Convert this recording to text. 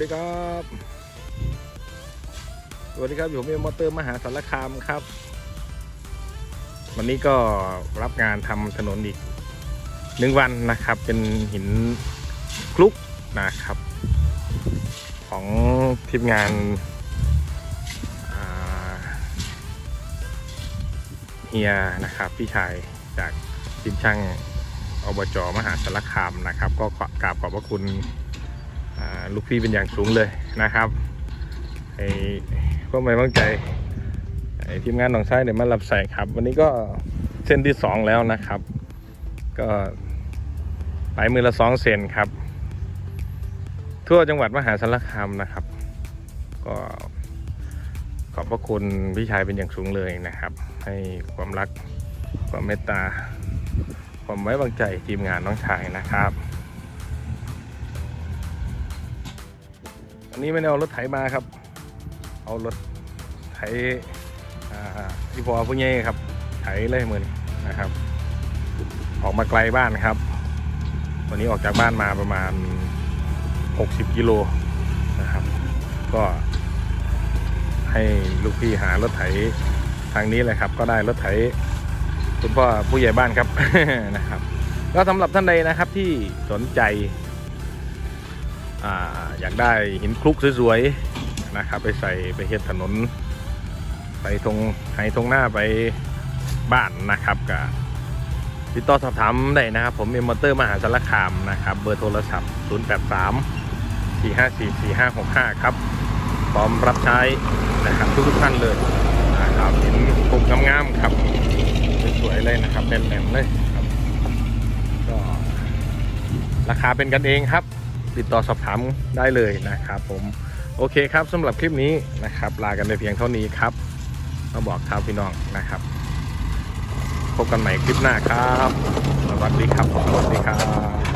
ดีครับ สวัสดีครับ ผมเอ็มมอเตอร์มหาสารคามครับ วันนี้ก็รับงานทำถนนอีกหนึ่งวันนะครับ เป็นหินคลุกนะครับ ของทีมงานเฮียนะครับพี่ชายจากทีมช่างอบจมหาสารคามนะครับ ก็ขอกราบขอบพระคุณ ลูกพี่เป็นอย่างสูงเลยนะครับไอ้ก็ไม่วางใจไอ้ทีมงานหนองไส้เนี่ยมารับใส่ครับ วันนี้ก็เส้นที่สองแล้วนะครับ ก็ไปมือละสองเซนครับ ทั่วจังหวัดมหาสารคามนะครับ ก็ขอบพระคุณพี่ชายเป็นอย่างสูงเลยนะครับ ให้ความรักความเมตตาความไว้วางใจทีมงานน้องชายนะครับ อันนี้ไม่ได้เอารถไถมาครับ เอารถไถที่พอผู้ใหญ่ครับ ไถเลยมือนี้นะครับ ออกมาไกลบ้านครับ วันนี้ออกจากบ้านมาประมาณ 60 กิโลนะครับ ก็ให้ลูกพี่หารถไถทางนี้เลยครับ ก็ได้รถไถคุณพ่อผู้ใหญ่บ้านครับนะครับ ก็สำหรับท่านใดนะครับที่สนใจ ออยากได้หินคลุกสวยๆนะครับไปใส่ไปเฮ็ดถนน ไปตรงไห้ตรงหน้าไปบ้านนะครับกับติดต่อสอบถามได้นะครับ ผมเอ็มมอเตอร์มหาสารคามนะครับ เบอร์โทรศัพท์ 083 454 4565 ครับพร้อมรับใช้นะครับทุกๆท่านเลยนะครับห็นปลูกงามๆครับสวยๆเลยนะครับแน่นๆเลยครับก็ราคาเป็นกันเองครับ ติดต่อสอบถามได้เลยนะครับผมโอเคครับสำหรับคลิปนี้นะครับ ลากันไปเพียงเท่านี้ครับมาบอกท้าพี่น้องนะครับ พบกันใหม่คลิปหน้าครับ สวัสดีครับสวัสดีครับ